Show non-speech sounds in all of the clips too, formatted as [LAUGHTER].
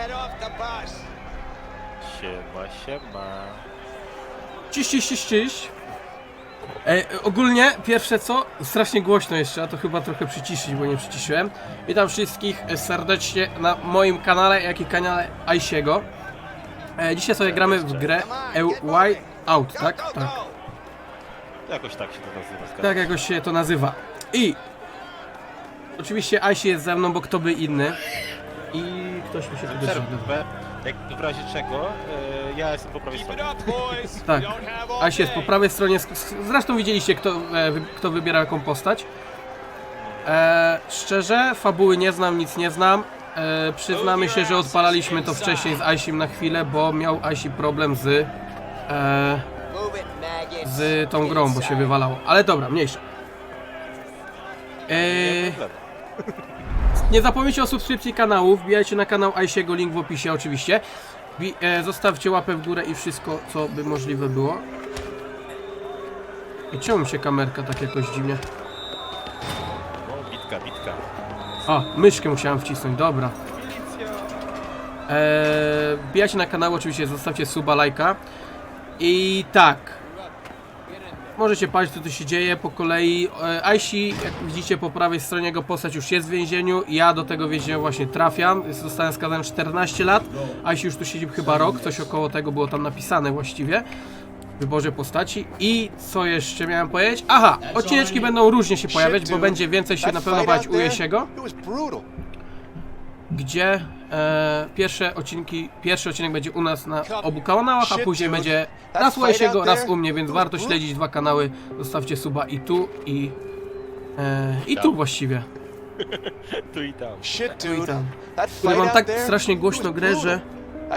Head off the bus. Siema, siema. Ciś, ciś, ciś, ciś. E, ogólnie, pierwsze co, strasznie głośno jeszcze, a to chyba trochę przyciszyć, bo nie przyciszyłem. Witam wszystkich e, serdecznie na moim kanale, jak i kanale Aisiego. E, dzisiaj sobie gramy w grę E Way Out, tak? Tak. Jakoś tak się to nazywa. zgadza Tak jakoś się to nazywa. I oczywiście Aisi jest ze mną, bo kto by inny. Ktoś mi się tu. Przerwę, jak w razie czego, e, ja jestem po prawej stronie. [LAUGHS] Tak. Aś jest po prawej stronie. sk- Zresztą widzieliście, kto, e, wy- kto wybiera jaką postać. E, szczerze, fabuły nie znam, nic nie znam. E, przyznamy się, że odpalaliśmy to wcześniej z Aisim na chwilę, bo miał Aisi problem z, e, z tą grą, bo się wywalało. Ale dobra, mniejsza. E, Nie ma problemu. Nie zapomnijcie o subskrypcji kanału, wbijajcie na kanał Aisiego, link w opisie oczywiście. Wbi- e, zostawcie łapę w górę i wszystko, co by możliwe było. I czemu się kamerka tak jakoś dziwnie... No, bitka, bitka. A, myszkę musiałem wcisnąć, dobra. Eee, wbijajcie na kanał, oczywiście zostawcie suba, lajka. I tak. Możecie patrzeć co tu się dzieje po kolei. E, Aisi, jak widzicie po prawej stronie jego postać już jest w więzieniu. Ja do tego więzienia właśnie trafiam. Zostałem skazany 14 lat. Aisi już tu siedzi chyba rok, coś około tego było tam napisane właściwie. W wyborze postaci. I co jeszcze miałem powiedzieć? Aha, odcineczki będą różnie się pojawiać, bo będzie więcej się na pewno bać u Jesiego gdzie e, pierwsze odcinki, pierwszy odcinek będzie u nas na obu kanałach, a później będzie raz u Jesiego, raz u mnie, więc warto śledzić dwa kanały. Zostawcie suba i tu, i, e, i tu właściwie. [LAUGHS] Tu i tam. Shit, Tu i dude. tam. That fight mam out tak there, strasznie it głośno was grę, brutal. że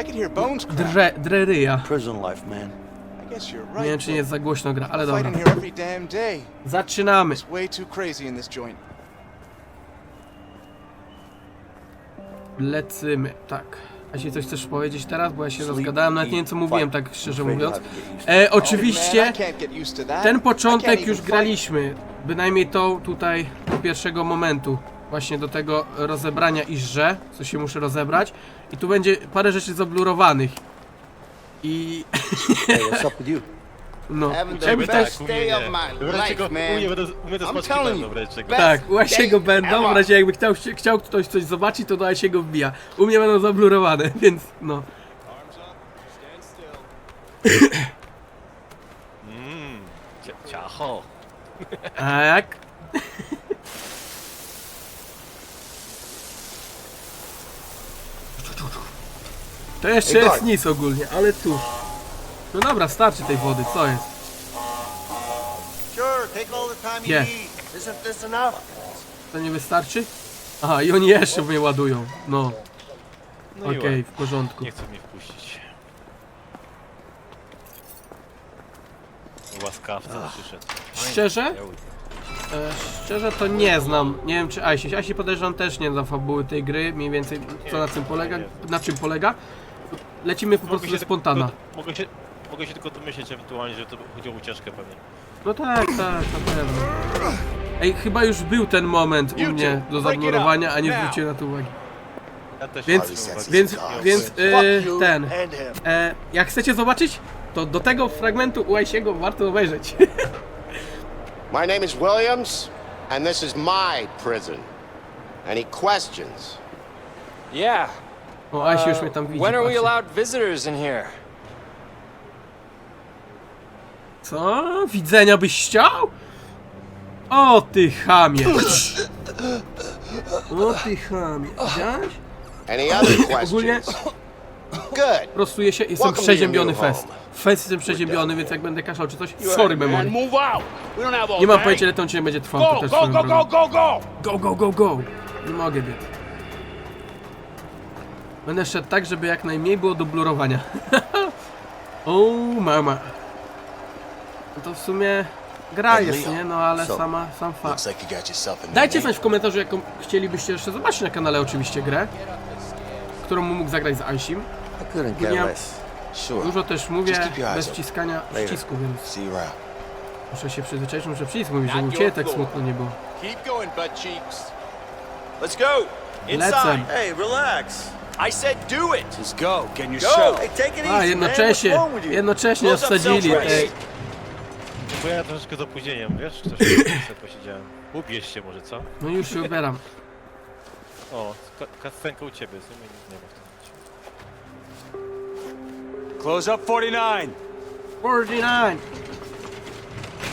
I could hear bones crack. drę, drę ryja. Prison life, man. I guess you're Nie wiem, czy nie jest za głośno gra, ale dobra. in here every damn day. Zaczynamy. It's way too crazy in this joint. Lecymy, tak. A się coś chcesz powiedzieć teraz? Bo ja się rozgadałem, nawet nie wiem co mówiłem, tak szczerze mówiąc. E, I oczywiście ten początek już graliśmy, bynajmniej to tutaj do pierwszego momentu, właśnie do tego rozebrania i że, co się muszę rozebrać. I tu będzie parę rzeczy zablurowanych. I No, Having the jakby też, best day of my Wreszcie life, go, u mnie man. będą, u mnie I'm smaczki telling będą you. wreszcie. Best tak, u Asiego day będą, w ever. razie jakby chciał, chciał ktoś coś zobaczyć, to do Asiego wbija. U mnie będą zablurowane, [LAUGHS] więc no. Mmm, cia- ciacho. A jak? [LAUGHS] To jeszcze jest Gord. nic ogólnie, ale tu. No dobra, starczy tej wody, co jest? Enough? To nie wystarczy? Aha, i oni jeszcze mnie ładują. No, No i okej, ładnie. w porządku. Nie chcą mnie wpuścić. Łaskawca przyszedł. Szczerze? E, szczerze to nie znam. Nie wiem czy Aisi. Aisi podejrzewam też nie zna fabuły tej gry. Mniej więcej co na tym polega. Na czym polega? Lecimy po prostu ze tylko- spontana. Mogę się, mogę się tylko domyśleć ewentualnie, że to chodzi o ucieczkę pewnie. No tak, tak, na pewno. Ej, chyba już był ten moment u mnie do zablurowania, a nie zwróciłem na to uwagi. Ja też Więc, nie zwróciłem uwagi. więc, więc you ten. E, jak chcecie zobaczyć, to do tego fragmentu u Aisiego warto obejrzeć. [LAUGHS] My name is Williams, and this is my prison. Any questions? Yeah. O, Aisi już mnie tam widzi. When are we allowed visitors in here? Co? Widzenia byś chciał? O ty chamie! O ty chamie! Widziałeś? Any other Ogólnie questions? Good. prostuję się, jestem to przeziębiony fest. Fest jestem przeziębiony, więc jak będę kaszał czy coś, sorry memory. move out. We don't have all Nie mam pojęcia ile ten odcinek będzie trwał, to Go, też go, swoją go, drogą. go, go, go. Go, go, go, go! Nie mogę biec. Będę szedł tak, żeby jak najmniej było do blurowania. [LAUGHS] o mama. No to w sumie gra Hey, jest, nie? No ale sama, sam fakt. You a Dajcie znać w komentarzu, jaką chcielibyście jeszcze zobaczyć na kanale oczywiście grę, którą mógł zagrać z Aisim. Sure. Dużo też mówię bez wciskania przycisku, więc you muszę się przyzwyczaić, muszę przycisk mówić, żeby u Ciebie tak smutno nie było. Lecę. Hey, relax. I said do it. Just go. In your Go. shell. Hey, take it A, easy, jednocześnie, man. What's wrong with you? jednocześnie trace. Ej, Bo ja troszeczkę z opóźnieniem, wiesz? Troszeczkę sobie posiedziałem. Ubierz się może, co? no już się ubieram. O, ka- kascenka u ciebie, w sumie nic nie ma w tym. Close up 49. 49!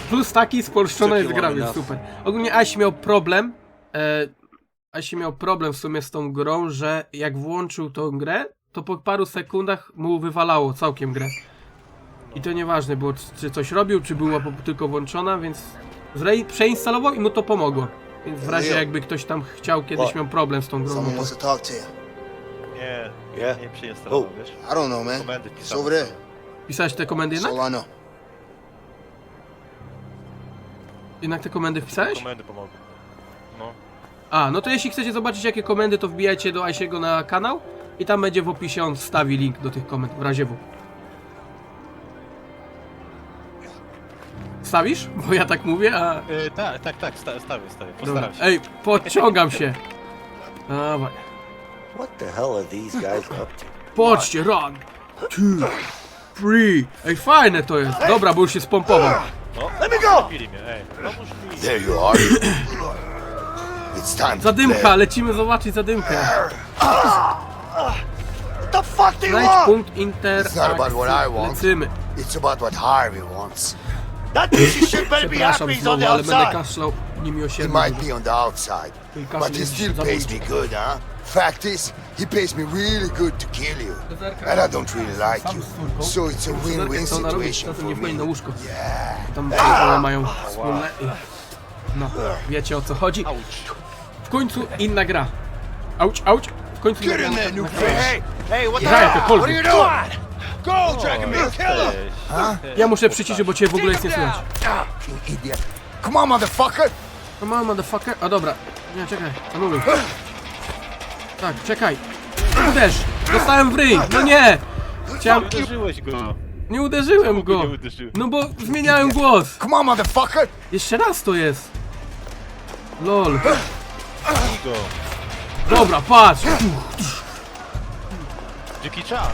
Plus taki spolszczona jest you gra, więc super. Ogólnie Aś miał problem. E, Aś miał problem w sumie z tą grą, że jak włączył tą grę, to po paru sekundach mu wywalało całkiem grę. I to nieważne było, czy- czy coś robił, czy była tylko włączona, więc przeinstalował i mu to pomogło. Więc w razie jakby ktoś tam chciał, kiedyś miał problem z tą grą, Someone no wants to... to talk to you. Nie, Yeah? nie przyinstalował, wiesz? I don't know, man. Komendy It's pisałem. over there. Pisałeś te komendy That's jednak? all I know. Jednak te komendy wpisałeś? Komendy pomogły. No. A, no to jeśli chcecie zobaczyć jakie komendy, to wbijajcie do Aisiego na kanał i tam będzie w opisie, on wstawi link do tych komend, w razie W. Stawisz? Bo ja tak mówię, a... Yy, tak, tak, tak, sta stawię, stawię, Dobra. postaram się. Ej, podciągam się. Dawaj. What the hell are these guys up to? Patrzcie, run! Two, three. Ej, fajne to jest. Dobra, bo już się spompował. No, Let me go! Zabili mnie, ej, pomóż mi. There you are. it's time to Zadymka, play. lecimy zobaczyć zadymkę. What the fuck do you Znajdź want? punkt It's not about what I interakcji. want. Lecymy. It's about what Harvey wants. That piece of shit better be Przepraszam happy he's on znowu, the ale będę outside. kaszlał He niemiłosiernie. might be on the outside, but he still pays me good, huh? Fact is, he pays me really good to kill you. And I don't really like you. So it's a win-win Co ona robi? situation for nie wchodzi na me. łóżko. Tam one mają wspólne i... No, wiecie o co chodzi. W końcu inna gra. Auć, auć. W końcu inna Get in gra. there, new face. Hey, what the hell? What are you doing? Go, Dragon Man, kill him! Ja muszę przyciszyć, bo cię w ogóle jest nie słychać. You idiot. Come on, motherfucker. No mam motherfucker. A dobra. Nie, czekaj. Anuluj. Tak, czekaj. Uderz. Dostałem w ryj. No nie. Chciałem... Uderzyłeś go. Nie uderzyłem go. Nie uderzyłem. No bo zmieniałem głos. Come on, motherfucker. Jeszcze raz to jest. Lol. Go. Dobra, patrz. Dziki czas.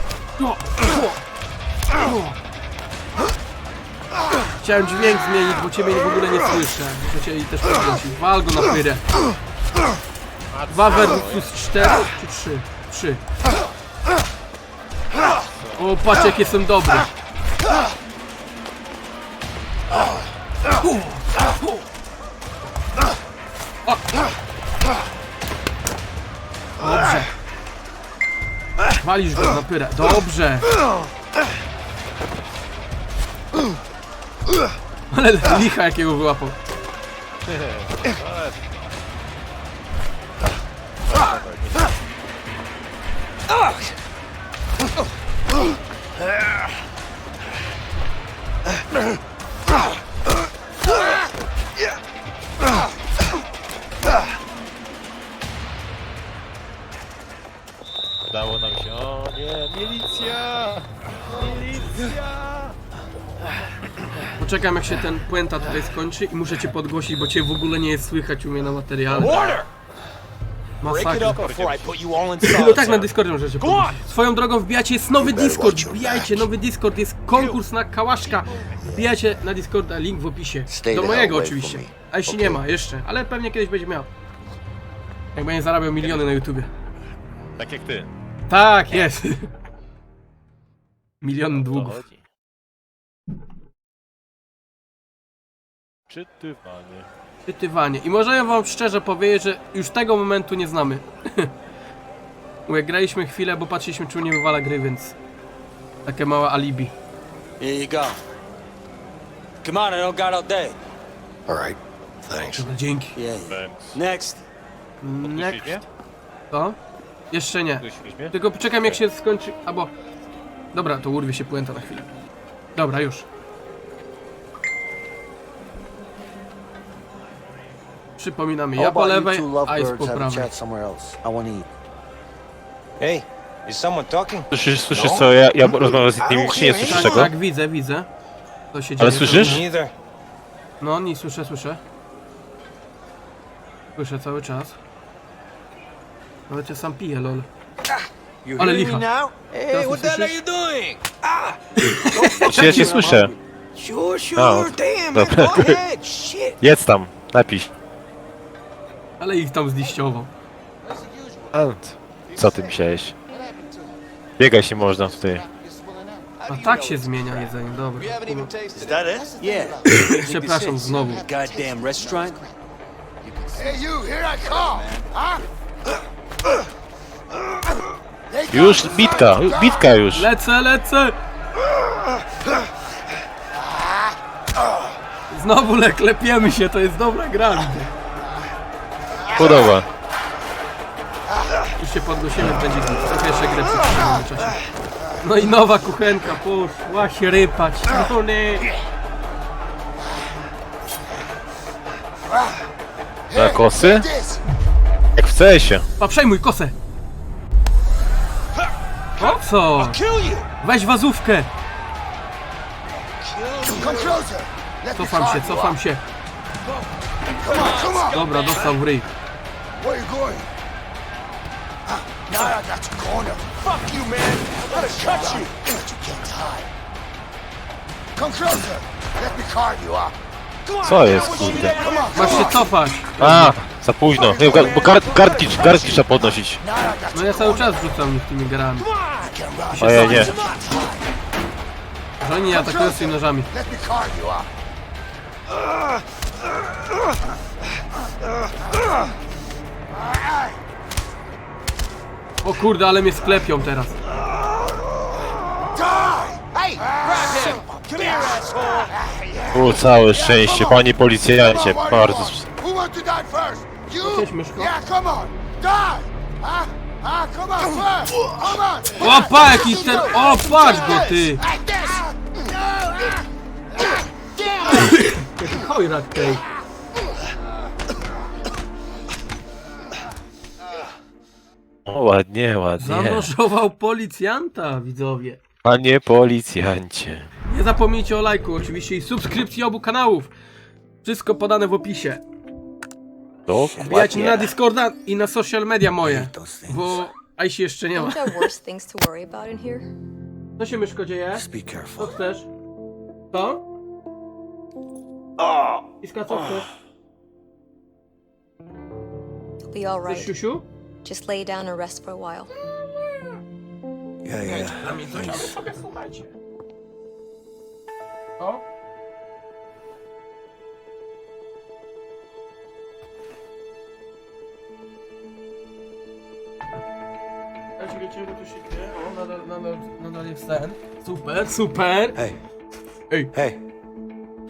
Chciałem dźwięk zmienić, bo ciebie w ogóle nie słyszę. Muszę cię też podnosić. Wal go na pyrę. 2 versus 4 czy 3? 3. O, patrz jakie są dobre. Dobrze. Walisz go na pyrę. Dobrze. Ale licha jakiego wyłapał. Udało Poczekam jak się ten puenta tutaj skończy i muszę cię podgłosić, bo cię w ogóle nie jest słychać u mnie na materiale. Order! Break it Masakra. up before I put you all in No tak na solitary. Discordzie możecie podgłosić. Swoją drogą wbijacie, jest nowy Discord, wbijajcie, nowy Discord, jest konkurs na kałaszka. Wbijajcie na Discorda, link w opisie. Stay Do the mojego away oczywiście. from me. A jeśli nie ma jeszcze, ale pewnie kiedyś będzie miał. Jak będzie zarabiał miliony na YouTubie. Tak jak ty. Tak, jest. [LAUGHS] Milion długów. chodzi. Czytywanie. Czytywanie. I może ja wam szczerze powiedzieć, że już tego momentu nie znamy. [LAUGHS] Jak graliśmy chwilę, bo patrzyliśmy czy nie wywala gry, więc... Takie małe alibi. Here you go. Come on, I don't got all day. All right. Thanks. Dobra, dzięki. Yeah. Thanks. Next. Next. To? Jeszcze nie. Mnie? Tylko poczekam jak się skończy, albo... Dobra, to urwie się puenta na chwilę. Dobra, już. Przypominamy, ja po lewej, a jest po prawej. somewhere else. I want to eat. Hey, is someone talking? Słyszysz, słyszysz co? Ja, ja rozmawiam z innymi, czy nie słyszysz Tak, tego? tak, widzę, widzę. Co się dzieje. Ale słyszysz? Neither. No, nie słyszę, słyszę. Słyszę cały czas. Nawet ja sam piję, lol. You Ale hear me licha. now? Hey, Teraz what the hell are you doing? Ah! [LAUGHS] Czy ja cię słyszę? Sure, sure, Oh, damn, man, go ahead, shit. Jedz tam, napisz. Ale ich tam zliściował. A, Co ty myślałeś? Biegać nie można tutaj. A tak się zmienia jedzenie, dobra. Is it. that it? Yeah. [COUGHS] Przepraszam znowu. Goddamn restaurant. Hey, you, here I come! Huh? They got Już bitka, bitka już. Lecę, lecę! Znowu le klepiemy się, to jest dobra gra. widzę. Podoba. Już się podnosimy, będzie git. Trochę jeszcze grę w czasie. No i nowa kuchenka poszła się rypać. No nie. Na kosy? Jak w CS-ie. Pa, przejmuj kosę! Po co? Weź wazówkę! Cofam się, cofam się. Dobra, dostał w ryj. You going? Ah, now I got you cornered. Fuck you, man! I'm gonna cut you! But you can't hide. Come closer. Let me card you up. Co jest, kurde? Masz się cofać. A, za późno. Nie, bo gard, gardki, gardki trzeba podnosić. No you ja cały czas rzucam tymi grami. Run. Ojej, nie. Że oni atakują z tymi nożami. Let me card you up. O kurde, ale mnie sklepią teraz. O, całe szczęście, panie policjancie. Bardzo. Cześć, myszko. Yeah, come on. Die. Huh? Huh? Come on first. Come on. O, pa, jaki ten... O, patrz go, ty! Like this. Chojrak tej. O, ładnie, ładnie. Zanoszował policjanta, widzowie. Panie policjancie. Nie zapomnijcie o lajku oczywiście i subskrypcji obu kanałów. Wszystko podane w opisie. Wbijajcie na Discorda i na social media moje. Bo Aisi jeszcze nie ma. Don't there worse things to worry about in here? Co się myszko dzieje? Be Co careful. chcesz? Co? Iska, co chcesz? It'll be all Chcesz right. siusiu? Just lay down and rest for a while. Yeah, yeah. Słuchajcie. Co? Słuchajcie, wiecie, bo tu się dzieje? O, nadal, nadal, nadal jest ten. Super, super. Hey. Ej. Hey.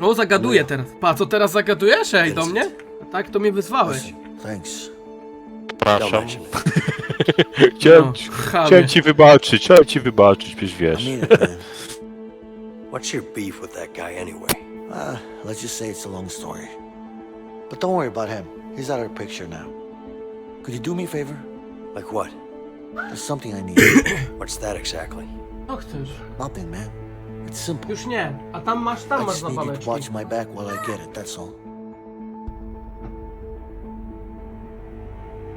O, zagaduję teraz. Pa, co teraz zagadujesz? Ej, do mnie? Tak, to mnie wyzwałeś. Thanks. Przepraszam. [LAUGHS] chciałem, No, ci- chciałem ci wybaczyć, chciałem ci wybaczyć, przecież wiesz. I mean it, man. What's your beef with that guy anyway? Uh, let's just say it's a long story. But don't worry about him. He's out of the picture now. Could you do me a favor? Like what? There's something I need. [COUGHS] What's that exactly? Co chcesz? Nothing, man. It's simple. Już nie. A tam masz, tam I masz just need you to watch my back while I get it, that's all.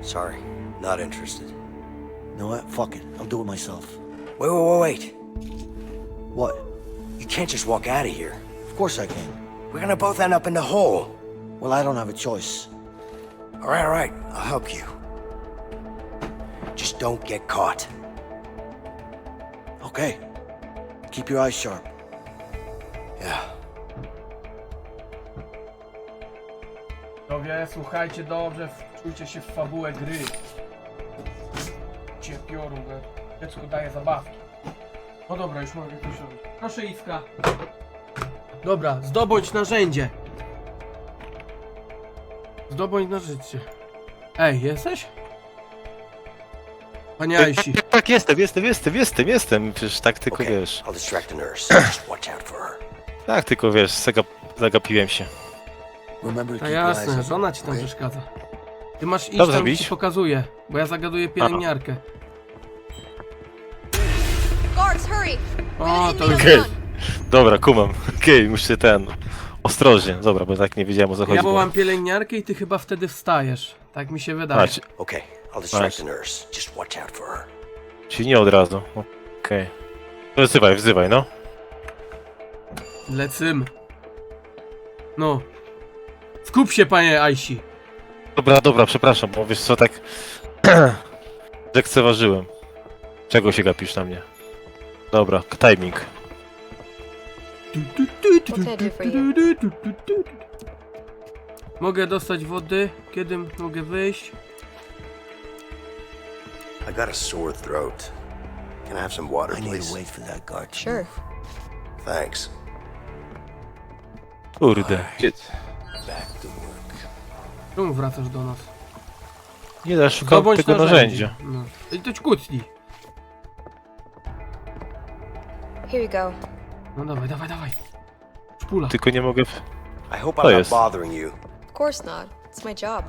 Sorry, not interested. You know what? Fuck it. I'll do it myself. Wait, wait, wait, wait. What? You can't just walk out of here. Of course I can. We're gonna both end up in the hole. Well, I don't have a choice. All right, all right, I'll help you. Just don't get caught. Okay. Keep your eyes sharp. Yeah. Panowie, słuchajcie dobrze, wczujcie się w fabułę gry. Cię piorun, bo dziecku daje zabawki. No dobra, już mogę coś robić. Proszę Iska. Dobra, zdobądź narzędzie. Zdobądź narzędzie. Ej, jesteś? Panie Aisi. Tak, tak, jestem, jestem, jestem, jestem, jestem. Przecież tak tylko Okay, wiesz. I'll distract the nurse. Just [COUGHS] watch out for her. Tak tylko wiesz, zagap, zagapiłem się. Remember to A keep your eyes jasne, open, żona ci tam okay? przeszkadza. Ty masz iść Dobrze tam ci pokazuję, bo ja zagaduję pielęgniarkę. Guards, hurry! O, to już... a gun. Dobra, kumam. [LAUGHS] Okej, muszę ten... Ostrożnie, dobra, bo tak nie wiedziałem o co chodzi. Ja bo- wołam pielęgniarkę i ty chyba wtedy wstajesz. Tak mi się wydaje. Patrz, Okay, I'll distract Nice. the nurse. Just watch out for her. Czyli nie od razu. Okej. Okay. Wzywaj, wzywaj, no. Lecym. No. Skup się, panie Aisi. Dobra, dobra, przepraszam, bo wiesz co, tak... [CLEARS THROAT] Lekceważyłem. Czego się gapisz na mnie? Dobra, timing. Mogę dostać wody? Kiedy mogę wyjść? I got a sore throat. Can I have some water, I need please? to wait for that guard. to Sure. Thanks. Kurde. Gdzie- Czemu wracasz do nas? Nie da, szukam Zdobądź tego narzędzia. No. I to ci kłótni. Here you go. No dawaj, dawaj, dawaj. Szpula. Tylko nie mogę... w- I hope Oh, I'm not bothering you. Of course not. It's my job.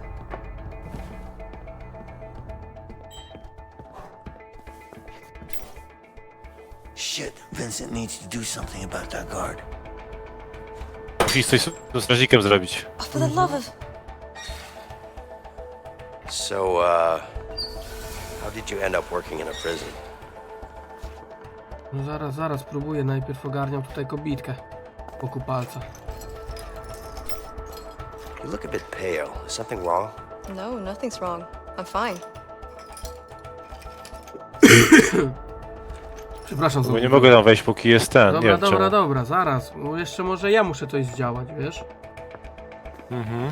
Shit, Vincent needs to do something about that guard. Musisz coś z strażnikiem zrobić. Oh, for the love of... So, uh, how did you end up working in a prison? No zaraz, zaraz, próbuję. Najpierw ogarniam tutaj kobitkę. Wokół palca. You look a bit pale. Is something wrong? No, nothing's wrong. I'm fine. [COUGHS] Przepraszam za Bo nie mogę tam wejść, póki jest ten. nie Dobra, wiem dobra, czemu. dobra, zaraz. Bo jeszcze może ja muszę coś zdziałać, wiesz? Mhm.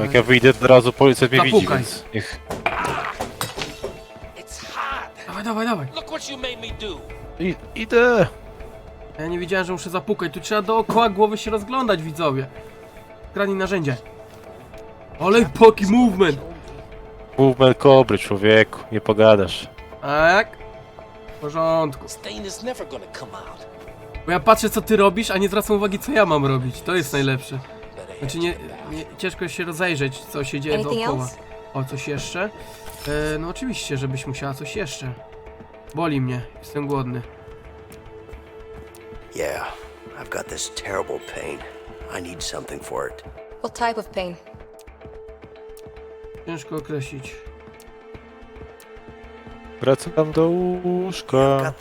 Jak ja wyjdę, od razu policjant mnie widzi, Zapukaj. więc niech... It's hot. Dawaj, dawaj, dawaj. Look what you made me do. I, idę! Ja nie wiedziałem, że muszę zapukać. Tu trzeba dookoła głowy się rozglądać, widzowie. Kradnij narzędzie. Ale poki movement. Movement kobry, człowieku, nie pogadasz. Tak. W porządku. Stain is never gonna come out. Bo ja patrzę, co ty robisz, a nie zwracam uwagi, co ja mam robić. To jest najlepsze. Znaczy, nie, nie ciężko się rozejrzeć, co się dzieje Anything dookoła. else? O, coś jeszcze? E, no oczywiście, żebyś musiała coś jeszcze. Boli mnie, jestem głodny. Yeah, I've got this terrible pain. I need something for it. What type of pain? Ciężko określić. Wracam do łóżka.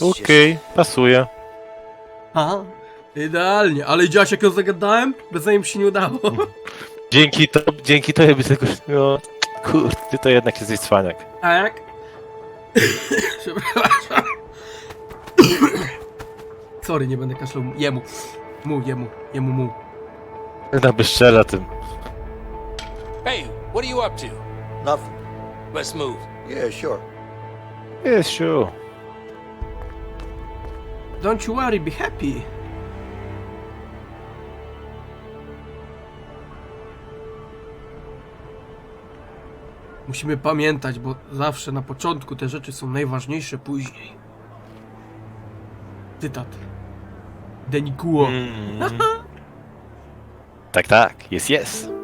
Okej, pasuje. Aha, idealnie. Ale widziałaś, jak ją zagadałem? Bez mi się nie udało. [LAUGHS] Dzięki to, dzięki tobie by tego... No, kurde, ty to jednak jesteś cwaniak. Tak? [COUGHS] Przepraszam. [COUGHS] Sorry, nie będę kaszlał. Jemu. Mu, jemu. Jemu, mu. Na bezczela tym. Hey, what are you up to? Nothing. Let's move. Yeah, sure. Jest siu. Don't you worry, be happy. Musimy pamiętać, bo zawsze na początku te rzeczy są najważniejsze później. Cytat. Denikuo. Mm. Tak, tak, jest, jest.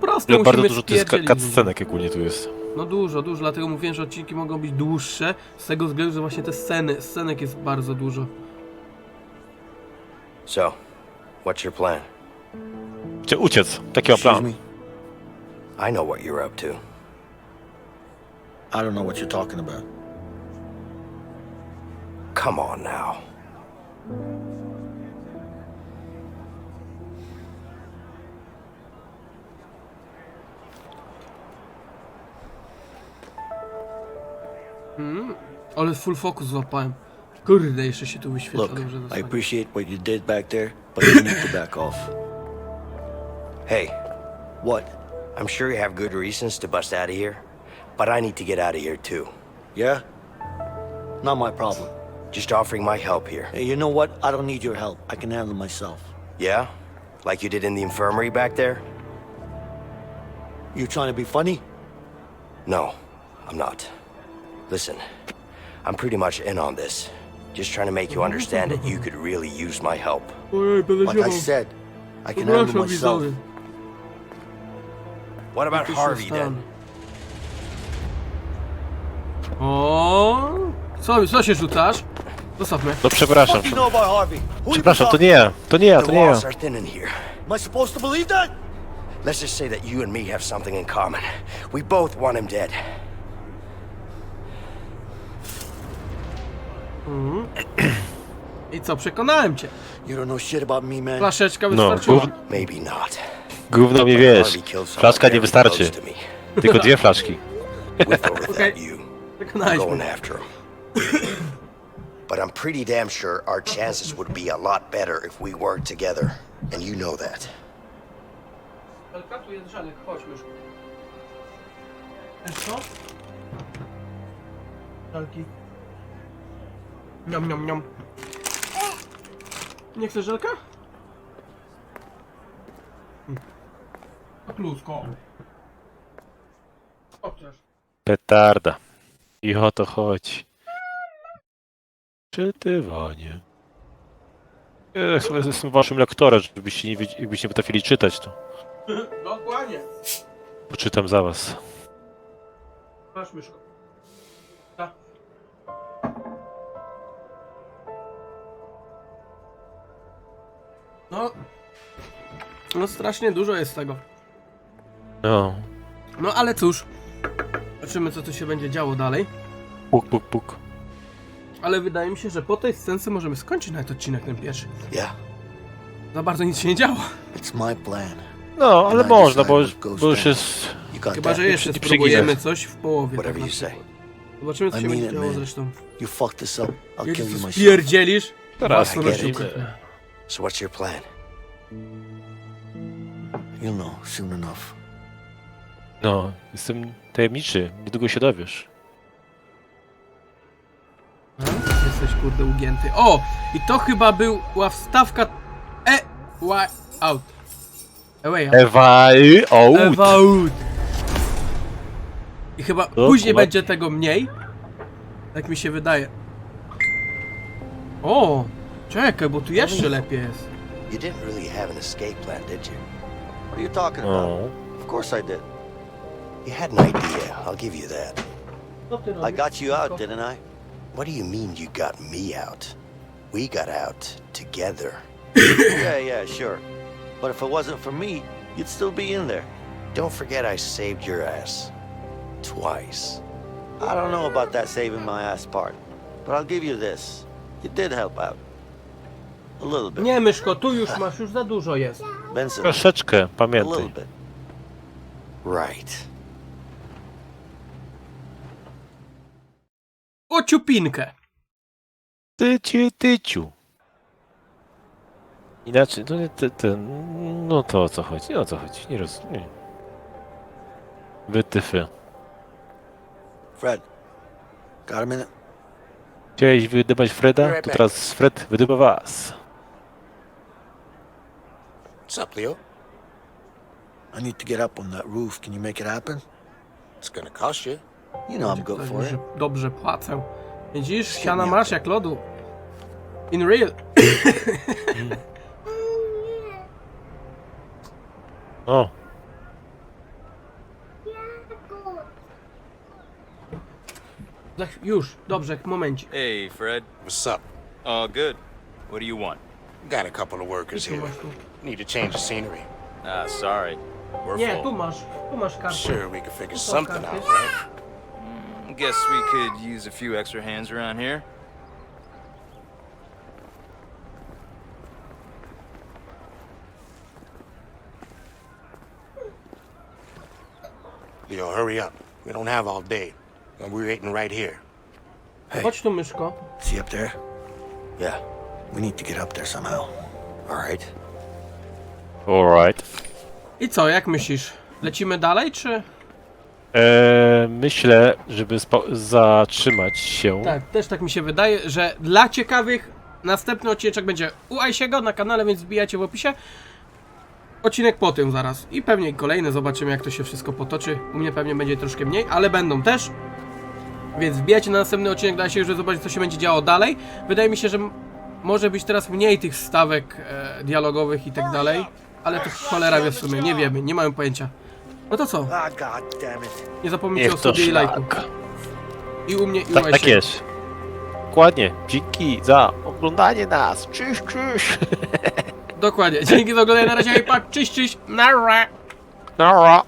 No prosto, Ale musimy bardzo dużo tu jest ka- spierdzielić. cutscenek ogólnie tu jest. No dużo, dużo, dlatego mówiłem, że odcinki mogą być dłuższe, z tego względu, że właśnie te sceny, scenek jest bardzo dużo. So, what's your plan? Chcę uciec, taki Excuse plan. me? I know what you're up to. I don't know what you're talking about. Come on now. Hmm? Ale full focus złapałem. Kurde, jeszcze się tu wyświetla Look, dobrze. I zasłania. appreciate what you did back there, but you need to back off. Hey, What? I'm sure you have good reasons to bust out of here, but I need to get out of here too. Yeah? Not my problem. Just offering my help here. Hey, you know what? I don't need your help. I can handle myself. Yeah? Like you did in the infirmary back there? You trying to be funny? No, I'm not. Listen, I'm pretty much in on this. Just trying to make you understand that you could really use my help. Like I said, I can handle myself. What about Tu się Harvey then? stanę. O, co, co się rzucasz? Zostaw mnie. No przepraszam. What do you know about Harvey? Who you Przepraszam, to talking nie ja, to nie ja, The to nie ja. walls are thin in here. Am I supposed to believe that? Let's just say that you and me have something in common. We both want him dead. I co, przekonałem cię. You don't know shit about me, man. Flaszeczka No, wystarczyła. Maybe not. gówno But wiesz. Flaszka nie wystarczy. Tylko dwie flaszki. With or without you. Przekonałeś going mnie. after him. but I'm pretty damn sure our chances would be a lot better if we worked together. And you know that. Elka, tu jest Żanek, chodź już. Wiesz co? Żelki. Niam, niam, niam. Nie chcesz żelka? Klusko. Obciąż. Petarda. I o to chodzi. Czytywanie. Ja chyba jestem waszym lektorem, żebyście nie, wiedz- jakbyście nie potrafili czytać, to Dokładnie. poczytam za was. Masz myszko. No. No strasznie dużo jest tego. No. No ale cóż. Zobaczymy co tu się będzie działo dalej. Puk, puk, puk. Ale wydaje mi się, że po tej scence możemy skończyć nawet odcinek ten pierwszy. Yeah. Za bardzo nic się nie działo. It's my plan. No, ale I można, bo, what bo już jest... You got Chyba, that? że jeszcze przy- spróbujemy coś w połowie. Tak you say. Zobaczymy co I się mean będzie it, działo man. zresztą. You fuck this up, I'll kill ty you myself. spierdzielisz? Teraz Własną I get it. siłkę. So what's your plan? You'll know soon enough. No, jestem tajemniczy. Niedługo się dowiesz. Jesteś kurde ugięty. O! I to chyba był- była wstawka E way out. Away out. Ewa, o, Ewa out. I chyba później dokładnie. będzie tego mniej. Tak mi się wydaje. O! Czekaj, bo tu jeszcze lepiej jest. You didn't really have an escape plan, did you? What are you talking o. about? Of course I did. You had an idea, I'll give you that. I got you out, didn't I? What do you mean you got me out? We got out together. [COUGHS] yeah, yeah, sure. But if it wasn't for me, you'd still be in there. Don't forget I saved your ass. Twice. I don't know about that saving my ass part, but I'll give you this. You did help out. A little bit. Nie, Myszko, tu już masz, już za dużo jest. Benson, Troszeczkę, a little pamiętaj. bit. Right. O ciupinkę. Tyciu, tyciu. Inaczej, no, nie, te, te, no to o co chodzi, nie o co chodzi, nie rozumiem. Wytyfy. Fred, got a minute? Chciałeś wydybać Freda, to teraz Fred wydyba was. What's up, Leo? I need to get up on that roof. Can you make it happen? It's gonna cost you. You know I'm good for mówi, it. że dobrze płacę. Widzisz, siana masz jak lodu. In real. O, Za Już, dobrze, momencie. Hey, Fred. What's up? All good. What do you want? Got a couple of workers here. masz tu. Need to change the scenery. Ah, sorry. We're Nie, full. tu masz, tu masz kartę. Sure, we could figure Tu something karty. out, right? Guess we could use a few extra hands around here. Leo, hurry up. We don't have all day. And we're waiting right here. Hey. Chodź tu, myszko. See up there? Yeah. We need to get up there somehow. Alright. Alright. I co, jak myślisz? Lecimy dalej, czy... Eee, myślę, żeby spo- zatrzymać się. Tak, też tak mi się wydaje, że dla ciekawych następny odcinek będzie u Ajsiego na kanale, więc wbijajcie w opisie. Odcinek po tym zaraz. I pewnie kolejny, zobaczymy jak to się wszystko potoczy. U mnie pewnie będzie troszkę mniej, ale będą też. Więc wbijajcie na następny odcinek dla Ajsiego, żeby zobaczyć co się będzie działo dalej. Wydaje mi się, że m- może być teraz mniej tych stawek e, dialogowych i tak dalej. Ale to cholera wie w sumie, nie wiemy, nie mamy pojęcia. No to co? Ah. Nie zapomnijcie Niech o to sobie i lajku. szlak. I u mnie, i u Tak, tak jest. Dokładnie. Dzięki za oglądanie nas. Cześć, cześć. Dokładnie. Dzięki za oglądanie. Na razie, hej, pak, cześć, cześć, nara. Nara.